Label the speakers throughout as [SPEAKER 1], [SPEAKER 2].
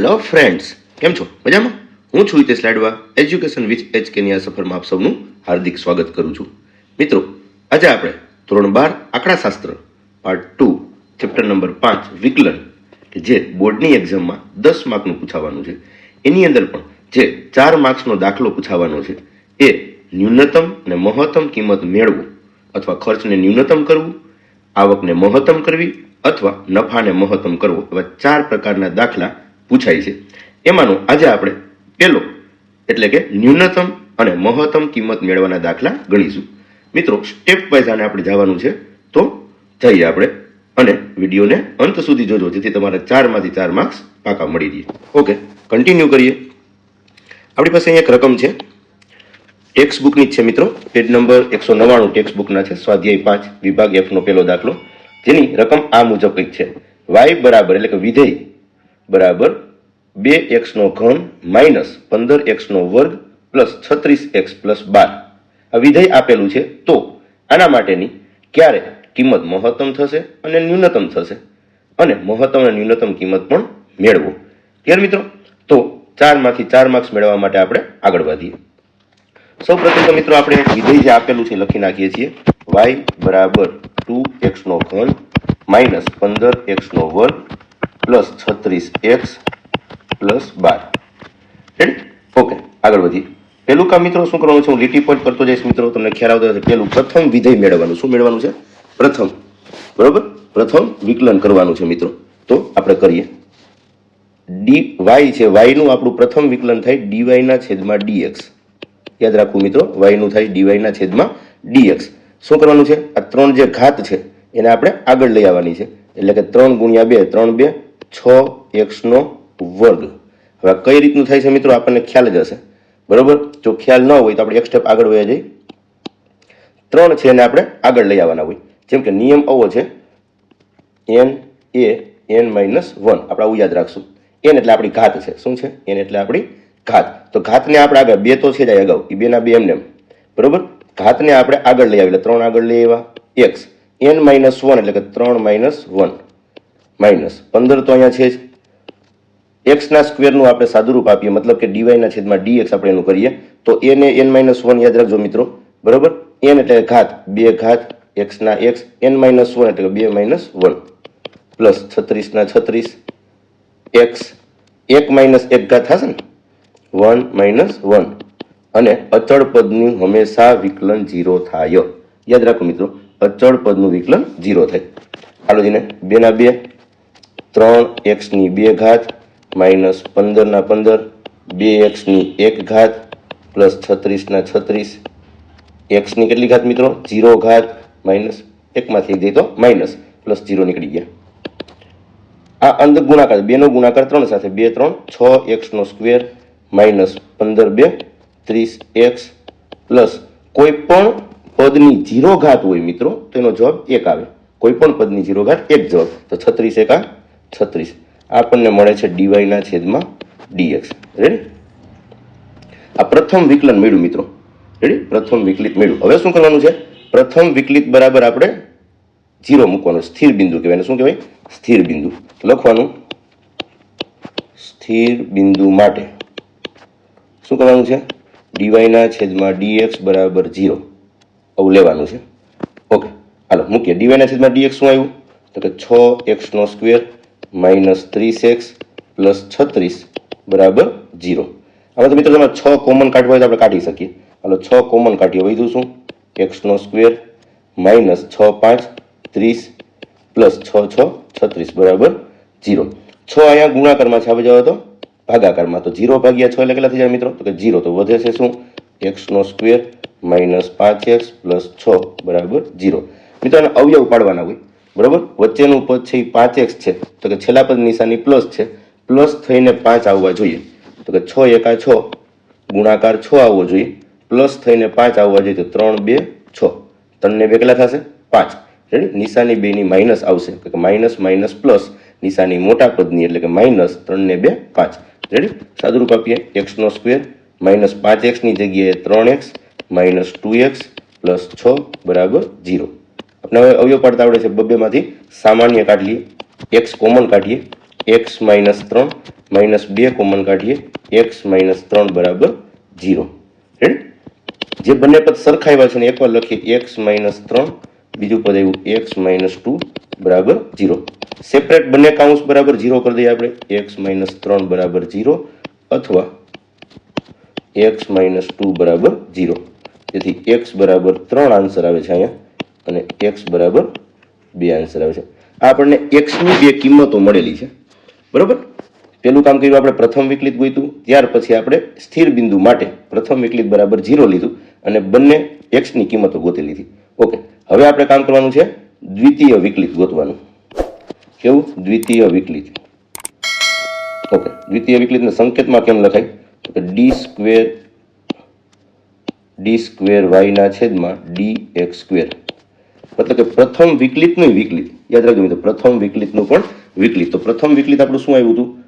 [SPEAKER 1] Hello friends કેમ છો? મજામાં? હું છું હિતેશ લાડવા એજ્યુકેશન વિથ એચ કેની આ સફરમાં આપ સૌનું હાર્દિક સ્વાગત કરું છું. મિત્રો, આજે આપણે ધોરણ બાર આંકડાશાસ્ત્ર પાર્ટ ટુ ચેપ્ટર નંબર પાંચ, વિકલન, કે જે બોર્ડની એક્ઝામમાં દસ માર્કનું પૂછાવાનું છે. એની અંદર પણ જે ચાર માર્ક્સનો દાખલો પૂછાવાનો છે, એ ન્યૂનતમ અને મહત્તમ કિંમત મેળવો, અથવા ખર્ચને ન્યૂનતમ કરવું, આવકને મહત્તમ કરવી, અથવા નફાને મહત્તમ કરવો, એવા ચાર પ્રકારના દાખલા પૂછાય છે. એમાંનું આજે આપણે પહેલો એટલે કે ન્યૂનતમ અને મહત્તમ કિંમત મેળવવાના દાખલા ગણીશું. મિત્રો સ્ટેપ વાઇઝ આને આપણે જવાનું છે. તો જઈએ આપણે અને વિડીયોને અંત સુધી જોજો, જેથી તમારે ચારમાંથી ચાર માર્ક્સ પાકા મળી રહે. ઓકે કન્ટિન્યુ કરીએ. આપણી પાસે અહીંયા એક રકમ છે. ટેક્સ્ટ બુકની જ છે મિત્રો. પેજ નંબર એકસો નવ્વાણું ટેક્સ્ટ બુકના છે. સ્વાધ્યાય પાંચ, વિભાગ એફનો પહેલો દાખલો. જેની રકમ આ મુજબ કંઈક છે. વાય બરાબર એટલે કે વિધેય બરાબર બે એક્સનો ઘન માઇનસ પંદર એક્સનો વર્ગ પ્લસ છત્રીસ એક્સ પ્લસ બાર. આ વિધેય આપેલું છે. તો આના માટેની ક્યારે કિંમત મહત્તમ થશે અને ન્યૂનતમ થશે? અને મહત્તમ અને ન્યૂનતમ કિંમત પણ મેળવો. ક્લિયર મિત્રો? તો ચારમાંથી ચાર માર્ક્સ મેળવવા માટે આપણે આગળ વધીએ. સૌ પ્રથમ તો મિત્રો આપણે વિધેય જે આપેલું છે લખી નાખીએ છીએ. વાય બરાબર ટુ એક્સનો ઘન માઇનસ પંદર એક્સનો વર્ગ પ્લસ છત્રીસ એક્સ પ્લસ બાર રેડી ઓકે આગળ વધીએ. પહેલું કામ મિત્રો શું કરવાનું છે? હું લીટી પોઈન્ટ કરતો જઈશ મિત્રો, તમને ખ્યાલ આવતો હશે. પહેલું પ્રથમ વિધેય મેળવવાનું. શું મેળવવાનું છે? પ્રથમ. બરોબર? પ્રથમ વિકલન કરવાનું છે મિત્રો. તો આપણે કરીએ. ડી વાય છે વાયનું આપણું પ્રથમ વિકલન થાય ડીવાયના છેદમાં ડીએક્સ યાદ રાખવું મિત્રો વાયનું થાય ડીવાયના છેદમાં ડીએક્સ શું કરવાનું છે? આ ત્રણ જે ઘાત છે, એને આપણે આગળ લઈ આવવાની છે. એટલે કે ત્રણ ગુણ્યા બે, ત્રણ બે, છ એક્સનો વર્ગ. હવે કઈ રીતનું થાય છે મિત્રો? આપણને ખ્યાલ જ હશે. બરોબર? જો ખ્યાલ ન હોય તો આપણે એક સ્ટેપ આગળ વયા જઈએ. ત્રણ છે એને આપણે આગળ લઈ આવવાના હોય. જેમ કે નિયમ આવો છે. N A N minus one આપણે આવું યાદ રાખશું. એન એટલે આપણી ઘાત છે. શું છે? એન એટલે આપણી ઘાત. તો ઘાતને આપણે આગળ બે તો છે જ અગાઉ. એ બેના બે એમને એમ. બરોબર? ઘાતને આપણે આગળ લઈ આવી એટલે ત્રણ આગળ લઈ આવ્યા. એક્સ એન માઇનસ વન એટલે કે ત્રણ માઇનસ વન માઇનસ પંદર તો અહીંયા છે જ. એક્સના સ્ક્વેરનું આપણે સાદુરૂપ આપીએ, મતલબ કે ડીવાયના છેદમાં ડીએક્સ આપણે એનું કરીએ. તો એને એન માઇનસ વન યાદ રાખજો મિત્રો, બરોબર? એન એટલે ઘાત, બે ઘાત એક્સના એક્સ એન માઇનસ વન એટલે બે માઇનસ વન પ્લસ છત્રીસના છત્રીસ એક્સ એક માઇનસ એક ઘાત થશે ને? વન માઇનસ વન અને અચળ પદનું હંમેશા વિકલન જીરો થાય. યાદ રાખો મિત્રો, અચળ પદનું વિકલન ઝીરો થાય. ચાલો જીને બેના બે, ત્રણ એક્સની બે ઘાત માઇનસ પંદરના પંદર, બે એક્સની એક ઘાત, પ્લસ છત્રીસના છત્રીસ. એક્સની કેટલી ઘાત મિત્રો? જીરો ઘાત માઇનસ એકમાંથી એક તો માઇનસ પ્લસ જીરો નીકળી ગયા. આ અંધ ગુણાકાર બેનો ગુણાકાર ત્રણ સાથે, બે, ત્રણ, છ એક્સનો સ્ક્વેર માઇનસ પંદર, બે, ત્રીસ એક્સ, પ્લસ કોઈ પણ પદની જીરો ઘાત હોય મિત્રો, તો એનો જવાબ એક આવે. કોઈ પણ પદની જીરો ઘાત એક જવાબ. તો છત્રીસ એકા છત્રીસ. આપણને મળે છે ડીવાયના છેદમાં ડીએક્સ રેડી આ પ્રથમ વિકલન મેળ્યું મિત્રો. રેડી પ્રથમ વિકલિત મેળ્યું હવે શું કરવાનું છે? પ્રથમ વિકલિત બરાબર આપણે જીરો મૂકવાનું સ્થિર બિંદુ કહેવાય. શું કહેવાય? સ્થિર બિંદુ. લખવાનું? સ્થિર બિંદુ માટે. શું કરવાનું છે? ડીવાયના છેદમાં ડીએક્સ બરાબર જીરો. આવું લેવાનું છે. ઓકે. હાલો, મૂકીએ. ડીવાયના છેદમાં ડીએક્સ શું આવ્યું? તો કે છ એક્સનો સ્ક્વેર માઇનસ ત્રીસ એક્સ પ્લસ છત્રીસ બરાબર જીરો હવે તો મિત્રો તમારે છ કોમન કાઢવા હોય તો આપણે કાઢી શકીએ. હાલો, છ કોમન કાઢીએ વધ્યું શું એક્સનો સ્ક્વેર માઇનસ છ પાંચ ત્રીસ પ્લસ છ છ છત્રીસ, બરાબર જીરો છ અહીંયા ગુણાકારમાં છે હવે જવા તો ભાગાકારમાં. તો જીરો ભાગ્યા છ એટલે કેટલા થઈ જાય મિત્રો? તો કે જીરો તો વધે છે શું? એક્સનો સ્ક્વેર માઇનસ પાંચ એક્સ પ્લસ છ, બરાબર જીરો મિત્રો અવયવ પાડવાના હોય. બરાબર? વચ્ચેનું પદ છે એ પાંચ એક્સ છે. તો કે છેલ્લા પદ નિશાની પ્લસ છે. પ્લસ થઈને પાંચ આવવા જોઈએ. તો કે છ એકા છ, ગુણાકાર છ આવવો જોઈએ. પ્લસ થઈને પાંચ આવવા જોઈએ તો ત્રણ, બે, છ. ત્રણને બે કેટલા થશે પાંચ. રેડી નિશાની બેની માઇનસ આવશે. કે માઇનસ માઇનસ, પ્લસ નિશાની મોટા પદની એટલે કે માઇનસ ત્રણને બે, પાંચ. રેડી સાદુરૂપ આપીએ. એક્સનો સ્ક્વેર માઇનસ પાંચ એક્સની જગ્યાએ ત્રણ X, minus two X, plus છ, બરાબર જીરો હવે અવયવ પાડતા આવડે છે બબ્બેમાંથી સામાન્ય કાઢીએ. એક્સ કોમન કાઢીએ. એક્સ માઇનસ ત્રણ માઇનસ બે કોમન કાઢીએ. એક્સ માઇનસ ત્રણ બરાબર ઝીરો રેડ જે બંને પદ સરખા આવ્યા છે ને એકવાર લખીએ. એક્સ માઇનસ ત્રણ, બીજું પદ આવ્યું એક્સ માઇનસ ટુ બરાબર જીરો સેપરેટ બંને કાઉન્સ બરાબર ઝીરો કરી દઈએ આપણે. એક્સ માઇનસ ત્રણ બરાબર ઝીરો અથવા એક્સ માઇનસ ટુ બરાબર જીરો તેથી એક્સ બરાબર ત્રણ આન્સર આવે છે અહીંયા. અને એક્સ બરાબર બે આન્સર આવે છે. આ આપણને એક્સની બે કિંમતો મળેલી છે. બરાબર? પેલું કામ કર્યું, આપણે પ્રથમ વિકલિત ગોઈતું. ત્યાર પછી આપણે સ્થિર બિંદુ માટે પ્રથમ વિકલિત બરાબર જીરો લીધું અને બંને એક્સની કિંમતો ગોતી લીધી ઓકે, હવે આપણે કામ કરવાનું છે દ્વિતીય વિકલિત ગોતવાનું. કેવું? દ્વિતીય વિકલિત. ઓકે, દ્વિતીય વિકલિતને સંકેતમાં કેમ લખાય? તો કે ડી સ્ક્વેર ડી સ્ક્વેર વાયના છેદમાં ડી એક્સ સ્ક્વેર મતલબ કે પ્રથમ વિકલિતનું વિકલિત. યાદ રાખજો મિત્રો, પ્રથમ વિકલિતનું પણ વિકલિત. તો પ્રથમ વિકલિત આપણું શું આવ્યું હતું?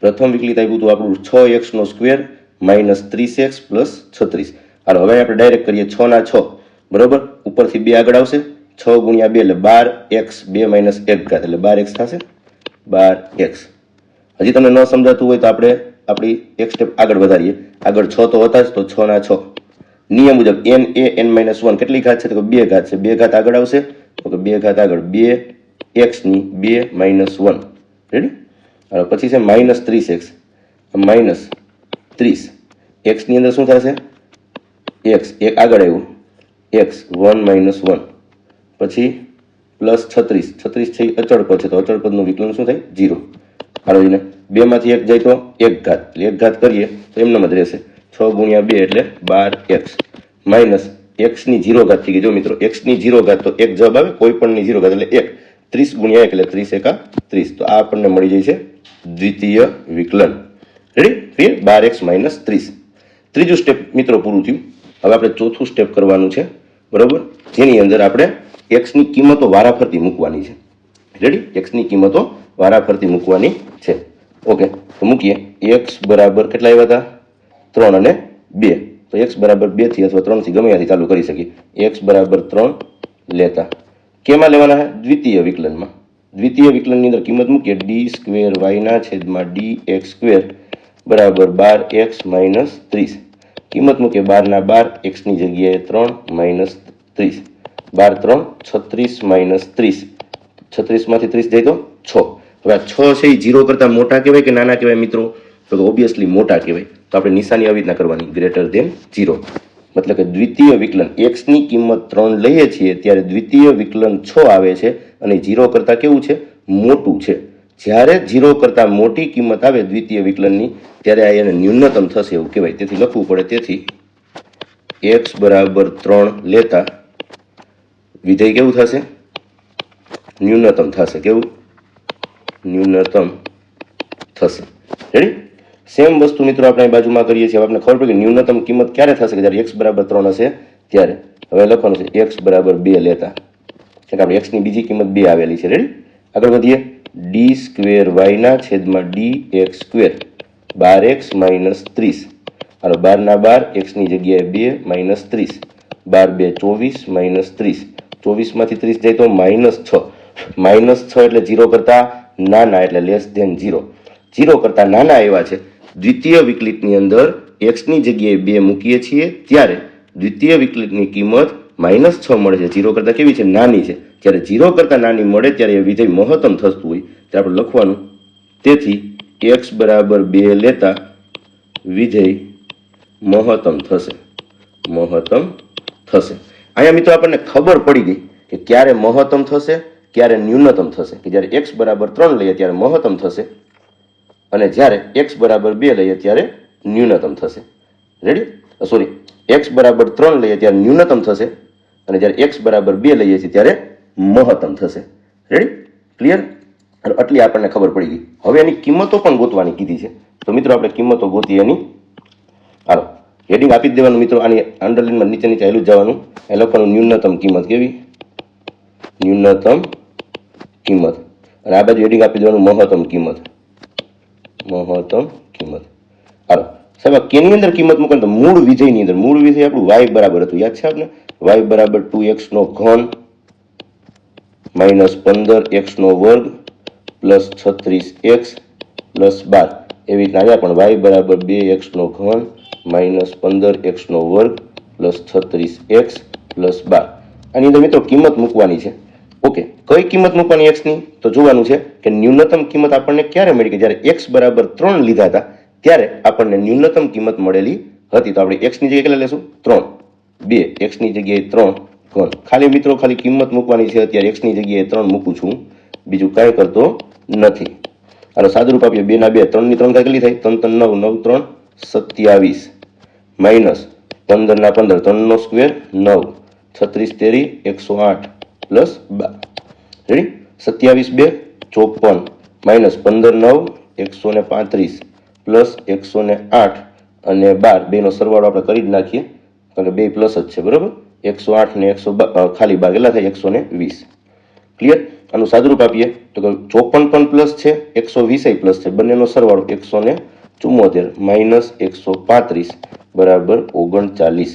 [SPEAKER 1] પ્રથમ વિકલિત આવ્યું હતું આપણું છ એક્સનો સ્ક્વેર માઇનસ ત્રીસ એક્સ પ્લસ છત્રીસ. હાલો, હવે આપણે ડાયરેક્ટ કરીએ છ ના છ. બરોબર? ઉપરથી બે આગળ આવશે. છ ગુણ્યા બે એટલે બાર એક્સ, બે માઇનસ એક ઘાત એટલે બાર એક્સ થશે. બાર એક્સ. હજી તમને ન સમજાતું હોય તો આપણે આપણી એક સ્ટેપ આગળ વધારીએ. આગળ છ તો હતા જ, તો છ ના છ. નિયમ મુજબ એન એ, એન માઇનસ વન કેટલી ઘાત છે? તો બે ઘાત છે. બે ઘાત આગળ આવશે. તો કે બે ઘાત આગળ બે એક્સની બે માઇનસ વન રેડી હવે પછી છે માઇનસ ત્રીસ એક્સ. માઇનસ ત્રીસ. એક્સની અંદર શું થશે? એક્સ. એક આગળ આવ્યું. એક્સ વન માઇનસ વન પછી પ્લસ છત્રીસ. છત્રીસ છે અચળ પદ છે. તો અચળ પદનું વિકલન શું થાય? જીરો હાલો બેમાંથી એક જાય તો એક ઘાત. એટલે એક ઘાત કરીએ તો એમનામ જ રહેશે. છ ગુણ્યા બે એટલે બાર એક્સ. માઇનસ એક્સની જીરો ઘાત થઈ ગઈ. જો મિત્રો, એક્સની જીરો ઘાત તો એક જવાબ આવે કોઈ પણની જીરો ઘાત એટલે એક. ત્રીસ ગુણ્યા એક એટલે ત્રીસ એકા ત્રીસ. તો આ આપણને મળી જાય છે દ્વિતીય વિકલન. રેડી ક્લિયર બાર એક્સ માઇનસ ત્રીસ. ત્રીજું સ્ટેપ મિત્રો પૂરું થયું. હવે આપણે ચોથું સ્ટેપ કરવાનું છે. બરાબર? જેની અંદર આપણે એક્સની કિંમતો વારાફરતી મૂકવાની છે. રેડી એક્સની કિંમતો વારાફરતી મૂકવાની છે. ઓકે તો મૂકીએ. એક્સ બરાબર કેટલા આવ્યા હતા? ત્રણ અને બે. તો એક્સ બરાબર બેથી અથવા ત્રણથી ગમે ત્યાંથી ચાલુ કરી શકીએ. એક્સ બરાબર ત્રણ લેતા. કેમાં લેવાના છે? દ્વિતીય વિકલનમાં. દ્વિતીય વિકલનની અંદર કિંમત મૂકીએ. ડી સ્ક્વેર વાયના છેદમાં ડી એક્સ સ્ક્વેર બરાબર બાર એક્સ માઇનસ ત્રીસ. કિંમત મૂકીએ બારના બાર એક્સની જગ્યાએ ત્રણ માઇનસ ત્રીસ. બાર ત્રણ, છત્રીસ માઇનસ ત્રીસ. છત્રીસમાંથી ત્રીસ જાય તો છ. હવે આ છ છે એ જીરો કરતાં મોટા કહેવાય કે નાના કહેવાય મિત્રો? તો ઓબ્વિયસલી મોટા કહેવાય. તો આપણે નિશાની આવી રીતના કરવાની. ગ્રેટર દેન જીરો મતલબ કે દ્વિતીય વિકલન. એક્સની કિંમત ત્રણ લઈએ છીએ, ત્યારે દ્વિતીય વિકલન છ આવે છે અને જીરો કરતાં કેવું છે? મોટું છે. જ્યારે જીરો કરતાં મોટી કિંમત આવે દ્વિતીય વિકલનની, ત્યારે આ એને ન્યૂનતમ થશે એવું કહેવાય. તેથી લખવું પડે. તેથી એક્સ બરાબર ત્રણ લેતા વિધેય કેવું થશે? ન્યૂનતમ થશે. કેવું? ન્યૂનતમ થશે. રેડી સેમ વસ્તુ મિત્રો આપણે અહીં બાજુમાં કરીએ છીએ. આપણે ખબર પડી કે ન્યૂનતમ કિંમત ક્યારે થશે કે જ્યારે એક્સ બરાબર ત્રણ હશે? ત્યારે. હવે લખવાનું છે એક્સ બરાબર બે લેતા. કે આપણે એક્સની બીજી કિંમત બે આવેલી છે. રેડી આગળ વધીએ. ડી સ્ક્વેર વાયના છેદમાં ડી એક્સ સ્ક્વેર બાર એક્સ માઇનસ ત્રીસ. હાલો, બારના બાર એક્સની જગ્યાએ બે માઇનસ ત્રીસ. બાર બે, ચોવીસ માઇનસ ત્રીસ. ચોવીસમાંથી ત્રીસ જાય તો માઇનસ છ. માઇનસ છ એટલે જીરો કરતાં નાના, એટલે લેસ ધેન જીરો જીરો કરતાં નાના એવા છે. દ્વિતીય વિકલિતની અંદર એક્સની જગ્યાએ બે મૂકીએ છીએ, ત્યારે દ્વિતીય વિકલિતની કિંમત માઇનસ છ મળે છે. જીરો કરતાં કેવી છે? નાની છે. જ્યારે જીરો કરતાં નાની મળે ત્યારે એ વિધેય મહત્તમ થતું હોય. ત્યારે આપણે લખવાનું. તેથી એક્સ બરાબર બે લેતા વિધેય મહત્તમ થશે. મહત્તમ થશે. અહીંયા મિત્રો આપણને ખબર પડી ગઈ કે ક્યારે મહત્તમ થશે, ક્યારે ન્યૂનતમ થશે. કે જ્યારે એક્સ બરાબર ત્રણ લઈએ ત્યારે મહત્તમ થશે. અને જ્યારે એક્સ બરાબર બે લઈએ ત્યારે ન્યૂનતમ થશે. રેડી સોરી એક્સ બરાબર ત્રણ લઈએ ત્યારે ન્યૂનતમ થશે અને જ્યારે એક્સ બરાબર બે લઈએ છીએ ત્યારે મહત્તમ થશે. રેડી ક્લિયર અને આટલી આપણને ખબર પડી ગઈ. હવે એની કિંમતો પણ ગોતવાની કીધી છે. તો મિત્રો, આપણે કિંમતો ગોતી એની. હાલો. હેડિંગ આપી દેવાનું મિત્રો, આની અંડરલાઇનમાં નીચે નીચે હેલું જવાનું. એ લખવાનું ન્યૂનતમ કિંમત કેવી? ન્યૂનતમ કિંમત. અને આ બાજુ હેડિંગ આપી દેવાનું મહત્તમ કિંમત. મહત્તમ કિંમત. હાલો. સાહેબ કેની અંદર કિંમત મૂકે તો મૂળ વિધેયની અંદર. મૂળ વિધેય આપણું વાય બરાબર હતું. યાદ છે આપણે વાય બરાબર ટુ એક્સનો ઘન માઇનસ પંદર એક્સનો વર્ગ પ્લસ છત્રીસ એક્સ પ્લસ બાર. એવી રીતના આવ્યા. પણ વાય બરાબર બે એક્સનો ઘન માઇનસ પંદર એક્સનો વર્ગ પ્લસ છત્રીસ એક્સ પ્લસ બાર. આની અંદર મિત્રો કિંમત મૂકવાની છે. કઈ કિંમત મૂકવાની એક્સની તો જોવાનું છે કે ન્યૂનતમ કિંમત આપણને ક્યારે મળી કે જ્યારે એક્સ બરાબર ત્રણ લીધા હતા, ત્યારે આપણને ન્યૂનતમ કિંમત મળેલી હતી. તો આપણે એક્સની જગ્યાએ કેટલા લેશું? ત્રણ. બે. એક્સની જગ્યાએ ત્રણ. ઘન. ખાલી મિત્રો, ખાલી કિંમત મૂકવાની છે. અત્યારે એક્સની જગ્યાએ ત્રણ મૂકું છું. બીજું કાંઈ કરતો નથી. અને સાદુરૂપ આપીએ. બે ના બે. ત્રણની ત્રણ કેટલી થાય? ત્રણ ત્રણ, નવ. નવ, ત્રણ, સત્યાવીસ. માઇનસ પંદરના પંદર. ત્રણનો સ્ક્વેર નવ. છત્રીસ તેરી એકસો આઠ. પ્લસ બાર. રેડી સત્યાવીસ બે, ચોપન માઇનસ પંદર નવ, એકસો ને પાંત્રીસ પ્લસ એકસો ને આઠ અને બાર. બેનો સરવાળો આપણે કરી જ નાખીએ. કારણ કે બે પ્લસ જ છે, બરાબર? એકસો આઠ ને એકસો ખાલી બાર. કેટલા થાય? એકસો ને વીસ. ક્લિયર આનું સાદુરૂપ આપીએ. તો કે ચોપન પણ પ્લસ છે, એકસો વીસય પ્લસ છે. બંનેનો સરવાળો એકસો ને ચુમ્મોતેર માઇનસ એકસો પાંત્રીસ, બરાબર ઓગણચાલીસ.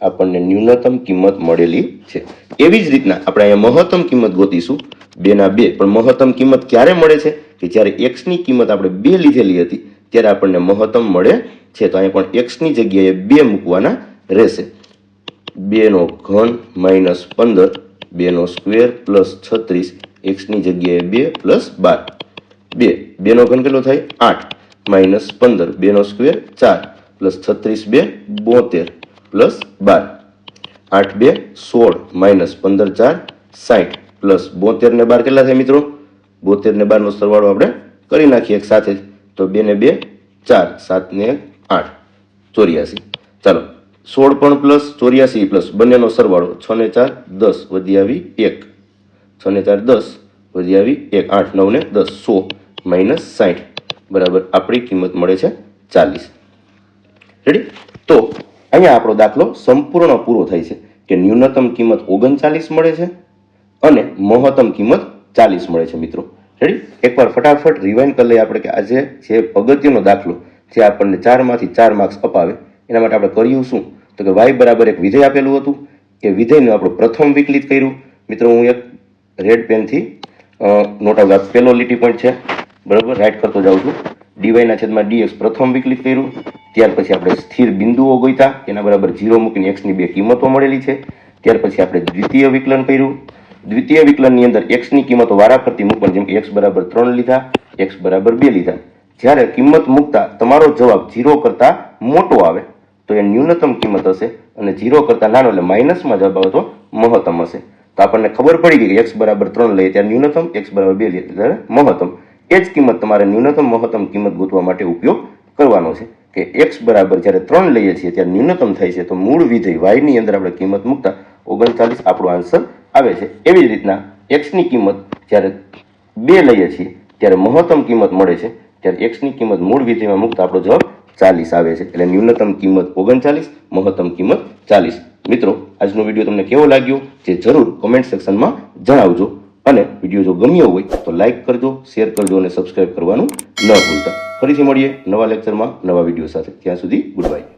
[SPEAKER 1] આપણને ન્યૂનતમ કિંમત મળેલી છે. એવી જ રીતના આપણે અહીંયા મહત્તમ કિંમત ગોતીશું, બેના બે. પણ મહત્તમ કિંમત ક્યારે મળે છે? કે જ્યારે એક્સની કિંમત આપણે બે લીધેલી હતી, ત્યારે આપણને મહત્તમ મળે છે. તો અહીંયા પણ એક્સની જગ્યાએ બે મૂકવાના રહેશે. બેનો ઘન માઇનસ પંદર, બેનો સ્ક્વેર પ્લસ છત્રીસ એક્સની જગ્યાએ બે પ્લસ બાર. બે. બેનો ઘન કેટલો થાય? આઠ. માઇનસ પંદર, બેનો સ્ક્વેર ચાર. પ્લસ છત્રીસ, બે બોતેર. પ્લસ બાર. આઠ બે, સોળ, માઇનસ પંદર ચાર સાઠ પ્લસ બોતેર ને બાર કેટલા થાય મિત્રો? બોતેર ને બારનો સરવાળો આપણે કરી નાખીએ એક સાથે. તો બે ને બે, ચાર. સાત ને આઠ. ચોર્યાસી. ચાલો, સોળ પણ પ્લસ ચોર્યાસી પ્લસ બંનેનો સરવાળો છ ને ચાર, દસ વધી આવી એક. છ ને ચાર, દસ વધી આવી એક. આઠ, નવ ને દસ. સો માઇનસ સાઠ બરાબર આપણી કિંમત મળે છે ચાલીસ. રેડી? તો અહીંયા આપણો દાખલો સંપૂર્ણ પૂરો થાય છે કે ન્યૂનતમ કિંમત ઓગણચાલીસ મળે છે અને મહત્તમ કિંમત ચાલીસ મળે છે મિત્રો. રેડી એકવાર ફટાફટ રિવાઇન્ડ કરી લઈએ આપણે કે આજે જે અગત્યનો દાખલો જે આપણને ચારમાંથી ચાર માર્ક્સ અપાવે, એના માટે આપણે કર્યું શું? તો કે વાય બરાબર એક વિધેય આપેલું હતું એ વિધેયનું આપણે પ્રથમ વિકલિત કર્યું. મિત્રો, હું એક રેડ પેનથી નોટ આઉટ પહેલો લીટી પોઈન્ટ છે. બરાબર? રાઇટ કરતો જાઉં છું. ડીવાયના છેદમાં ડીએક્સ પ્રથમ વિકલિત કર્યું. ત્યાર પછી આપણે સ્થિર બિંદુઓ ગોઈતા એના બરાબર ઝીરો મૂકીને એક્સની બે કિંમતો મળેલી છે. ત્યાર પછી આપણે દ્વિતીય વિકલન કર્યું. દ્વિતીય વિકલનની અંદર એક્સની કિંમતો વારાફરતી મૂકવાની, જેમ કે એક્સ બરાબર ત્રણ લીધા એક્સ બરાબર બે લીધા. જ્યારે કિંમત મૂકતા તમારો જવાબ ઝીરો કરતાં મોટો આવે, તો એ ન્યૂનતમ કિંમત હશે અને ઝીરો કરતાં નાનો એટલે માઇનસમાં જવાબ આવે તો મહત્તમ હશે. તો આપણને ખબર પડી ગઈ કે એક્સ બરાબર ત્રણ લઈએ ત્યારે ન્યૂનતમ એક્સ બરાબર બે લઈએ ત્યારે મહત્તમ. એ જ કિંમત તમારે ન્યૂનતમ મહત્તમ કિંમત ગોતવા માટે ઉપયોગ કરવાનો છે કે એક્સ બરાબર જ્યારે ત્રણ લઈએ છીએ ત્યારે ન્યૂનતમ થાય છે, તો મૂળ વિધેય વાયની અંદર આપણે કિંમત મૂકતા ઓગણચાલીસ આપણો આન્સર આવે છે. એવી જ રીતના એક્સની કિંમત જ્યારે બે લઈએ છીએ ત્યારે મહત્તમ કિંમત મળે છે, ત્યારે એક્સની કિંમત મૂળ વિધેયમાં મૂકતા આપણો જવાબ ચાલીસ આવે છે. એટલે ન્યૂનતમ કિંમત ઓગણચાલીસ, મહત્તમ કિંમત ચાલીસ. મિત્રો, આજનો વીડિયો તમને કેવો લાગ્યો? જે જરૂર કોમેન્ટ સેક્શનમાં જણાવજો. અને વીડિયો જો ગમ્યો હોય તો લાઈક કરજો, શેર કરજો અને સબસ્ક્રાઇબ કરવાનું ન ભૂલતા. ફરીથી મળીએ નવા લેક્ચરમાં નવા વીડિયો સાથે. ત્યાં સુધી ગુડ બાય.